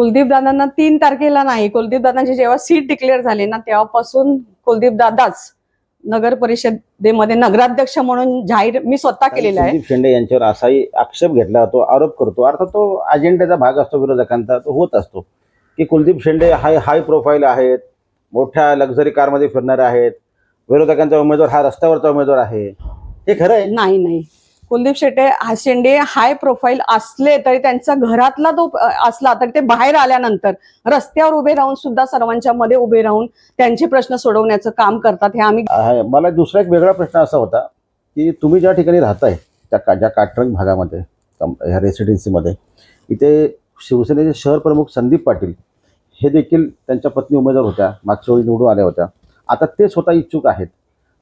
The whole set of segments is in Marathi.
कुलदीप दादांना तीन तारखेला नाही. कुलदीप दादांची जेव्हा सीट डिक्लेअर झाली ना तेव्हापासून कुलदीप दादाच नगर परिषदेमध्ये नगराध्यक्ष म्हणून जाहीर मी स्वतः केलेला आहे. शेंडे यांच्यावर असाही आक्षेप घेतला तो आरोप करतो. अर्थात तो अजेंड्याचा भाग असतो विरोधकांचा तो होत असतो. की कुलदीप शेंडे हाय हाय प्रोफाईल आहेत मोठ्या लक्झरी कारमध्ये फिरणारे आहेत विरोधकांचा उमेदवार हा रस्त्यावरचा उमेदवार आहे. हे खरं आहे? नाही नाही. कुलदीप शेट्टे हा शेंडे हाय प्रोफाईल असले तरी त्यांचा घरातला तो असला तरी ते बाहेर आल्यानंतर रस्त्यावर उभे राहून सुद्धा सर्वांच्या मध्ये उभे राहून त्यांचे प्रश्न सोडवण्याचं काम करतात हे आम्ही मला दुसरा एक वेगळा प्रश्न असा होता की तुम्ही ज्या ठिकाणी राहताय त्या का ज्या काटरंग भागामध्ये ह्या रेसिडेन्सीमध्ये इथे शिवसेनेचे शहर प्रमुख संदीप पाटील हे देखील त्यांच्या पत्नी उमेदवार होत्या मागच्या वेळी निवडून आल्या होत्या. आता ते स्वतः इच्छुक आहेत.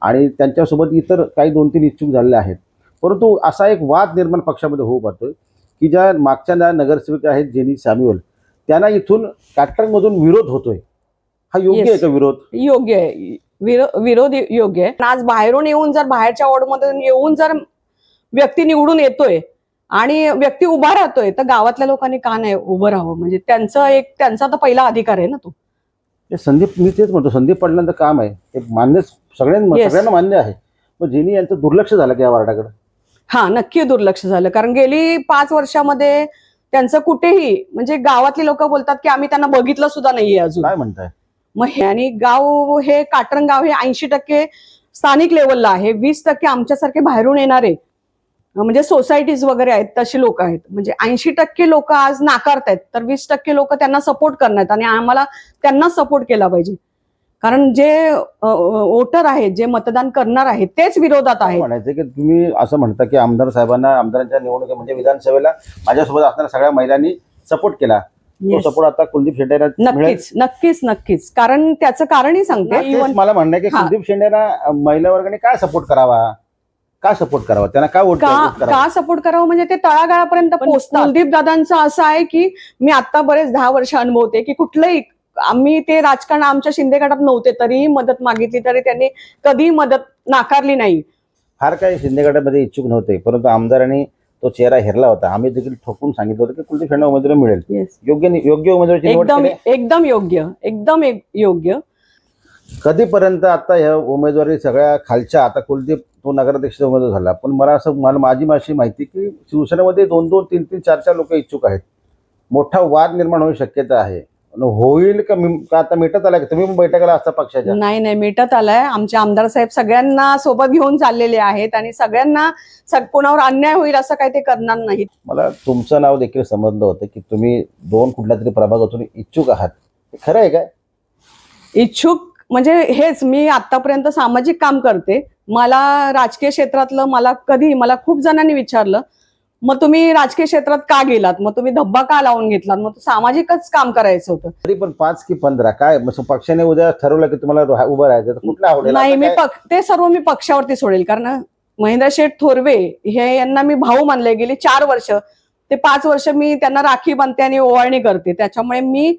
आणि त्यांच्यासोबत इतर काही दोन तीन इच्छुक झालेले आहेत. परंतु असा एक वाद निर्माण पक्षामध्ये होऊ पाहतोय की ज्या मागच्या ज्या नगरसेविका आहेत जेनी सॅम्युअल त्यांना इथून काटरंगमधून विरोध होतोय. हा योग्य. आहे का विरोध? योग्य आहे. विरो- विरोध योग्य आहे. आज बाहेरून येऊन जर बाहेरच्या वॉर्डमधून येऊन जर व्यक्ती निवडून येतोय आणि व्यक्ती उभा राहतोय तर गावातल्या लोकांनी का नाही उभं राहावं? म्हणजे त्यांचं एक त्यांचा तर पहिला अधिकार आहे ना तो. संदीप मी तेच म्हणतो संदीप पाटलांचं काम आहे. ते मान्य सगळ्यांना. सगळ्यांना मान्य आहे. पण जेनी यांचं दुर्लक्ष झालं की या वार्डाकडे? हा नक्की दुर्लक्ष झालं. कारण गेली पाच वर्षामध्ये त्यांचं कुठेही म्हणजे गावातली लोक बोलतात की आम्ही त्यांना बघितलं सुद्धा नाहीये अजून. काय म्हणताय? मग हे आणि गाव हे काटरंग गाव हे ऐंशी टक्के स्थानिक लेवलला आहे. वीस टक्के आमच्यासारखे बाहेरून येणारे म्हणजे सोसायटीज वगैरे आहेत तशी लोक आहेत. म्हणजे ऐंशी टक्के लोक आज नाकारतायत तर वीस टक्के लोक त्यांना सपोर्ट करण्यात आणि आम्हाला त्यांना सपोर्ट केला पाहिजे. कारण जे वोटर आहेत जे मतदान करणार आहेत तेच विरोधात आहेत. म्हणायचं की तुम्ही असं म्हणता की आमदार साहेबांना आमदारांच्या निवडणुकी म्हणजे विधानसभेला माझ्यासोबत असणाऱ्या सगळ्या महिलांनी सपोर्ट केला. सपोर्ट आता कुलदीप मिळेल. नक्कीच नक्कीच नक्कीच. कारण त्याचं कारणही सांगते. मला म्हणणं आहे की. कुलदीप शेंडेना महिला वर्गाने काय सपोर्ट करावा? का सपोर्ट करावा? त्यांना काय वोट का करावा? का सपोर्ट करावं? म्हणजे ते तळागाळापर्यंत पोहोचतात कुलदीप दादांचं असं आहे की मी आता बरेच दहा वर्ष अनुभवते की कुठलंही आम्ही ते राजकारण आमच्या शिंदे गटात नव्हते तरीही मदत मागितली तरी त्यांनी कधी मदत नाकारली नाही. फार काही शिंदे गटामध्ये इच्छुक नव्हते परंतु आमदारांनी तो चेहरा हेरला होता. आम्ही देखील ठोकून सांगितलं होतं की कुलदीप शेंडे उमेदवारी मिळेल. योग्य नि- योग्य उमेदवाराची निवड एकदम केली. एकदम योग्य एकदम एक- योग्य. कधीपर्यंत आता ह्या उमेदवारी सगळ्या खालच्या आता कुलदीप तो नगराध्यक्ष उमेदवार झाला. पण मला असं मला माझी माशी माहिती की शिवसेनेमध्ये दोन दोन तीन तीन चार चार लोक इच्छुक आहेत. मोठा वाद निर्माण होऊ शक्यता आहे. होईल का? मी- का आता मिटत आला का? तुम्ही पण बैठकाला असता पक्षाच्या. नाही नाही मिटत आलाय. आमचे आमदार साहेब सगळ्यांना सोबत घेऊन चाललेले आहेत आणि सगळ्यांना सग- कोणावर अन्याय होईल असं काही ते करणार नाहीत. मला तुमचं नाव देखील समजलं होतं की तुम्ही दोन कुठल्या तरी प्रभागातून इच्छुक आहात. हे खरं आहे काय? इच्छुक म्हणजे हेच मी आतापर्यंत सामाजिक काम करते. मला राजकीय क्षेत्रातलं मला कधी मला खूप जणांनी विचारलं मग तुम्ही राजकीय क्षेत्रात का गेलात? मग तुम्ही धब्बा का लावून घेतलात? मग सामाजिकच काम करायचं होतं. तरी पण पाच की पंधरा काय मग पक्षाने उद्या ठरवलं की तुम्हाला उभं राहायचं तर कुठल्या आवडेल? नाही आता मी काय? ते सर्व मी पक्षावरती सोडेल कारण महेंद्र शेठ थोरवे हे यांना मी भाऊ मानले गेली चार वर्ष. ते पाच वर्ष मी त्यांना राखी बांधते आणि ओवाळणी करते. त्याच्यामुळे मी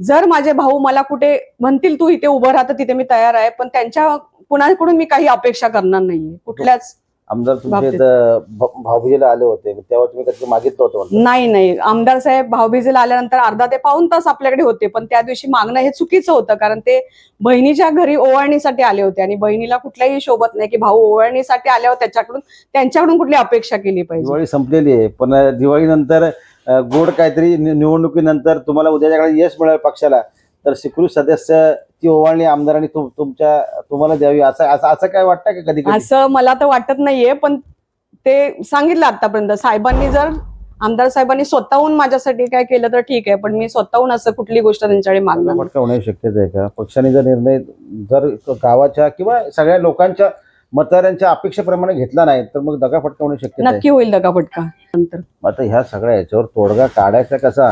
जर माझे भाऊ मला कुठे म्हणतील तू इथे उभं राहतं तिथे मी तयार आहे. पण त्यांच्या कुणाकडून मी काही अपेक्षा करणार नाहीये. कुठल्याच आमदार तुमचे बाबतीत. इथं भ- भाऊबीजेला आले होते. तेव्हा तुम्ही कधी मागितलं होतं. नाही नाही. आमदार साहेब भाऊबीजेला आल्यानंतर अर्धा ते पाऊन तास आपल्याकडे होते. पण त्या दिवशी मागणं हे चुकीचं होतं. कारण ते बहिणीच्या घरी ओवाळणीसाठी आले होते. आणि बहिणीला कुठल्याही शोभत नाही की भाऊ ओवाळणीसाठी आल्यावर त्याच्याकडून त्यांच्याकडून कुठली अपेक्षा केली पाहिजे? दिवाळी संपलेली आहे. पण दिवाळीनंतर अं, गोड काहीतरी नि- निवडणुकीनंतर तुम्हाला उद्याच्या काळात यश मिळेल पक्षाला. तर स्वीकृत सदस्य ती ओवाळणी आमदारांनी तुम- तुमच्या तुम्हाला द्यावी असं असं असं काय वाटतं का कधी असं मला तर वाटत नाहीये पण ते सांगितलं आतापर्यंत. साहेबांनी जर आमदार साहेबांनी स्वतःहून माझ्यासाठी काय केलं तर ठीक आहे पण मी स्वतःहून असं कुठली गोष्ट त्यांच्याकडे मागणार. फटका होण्याची शक्यता आहे का? पक्षाने जर निर्णय जर गावाच्या किंवा सगळ्या लोकांच्या मतदारांच्या अपेक्षेप्रमाणे घेतला नाही तर मग दगाफटका होण्याची शक्यता नक्की होईल दगाफटका. नंतर. आता ह्या सगळ्या याच्यावर तोडगा काढायचा कसा?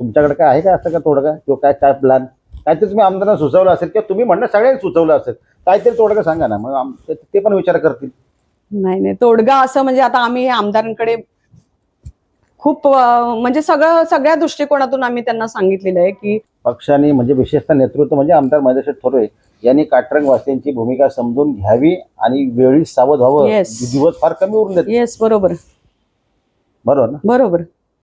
तुमच्याकडे काय आहे का असं का तोडगा? किंवा काय काय प्लॅन काहीतरी तुम्ही आमदारांना सुचवलं असेल किंवा तुम्ही म्हणणं सगळ्यांनी सुचवलं असेल. काहीतरी तोडगा सांगा ना मग आम- ते- ते पण विचार करतील. नाही नाही तोडगा असं म्हणजे आता आम्ही आमदारांकडे खूप अं, म्हणजे सगळं सगळ्या दृष्टिकोनातून आम्ही त्यांना सांगितलेलं आहे की पक्षाने म्हणजे विशेषतः नेतृत्व म्हणजे आमदार महेश थोरवे यांनी काटरंग वासियांची भूमिका समजून घ्यावी आणि वेळी सावध व्हावं. Yes. दिवस फार कमी उरले येस बरोबर. बरोबर ना? बरोबर.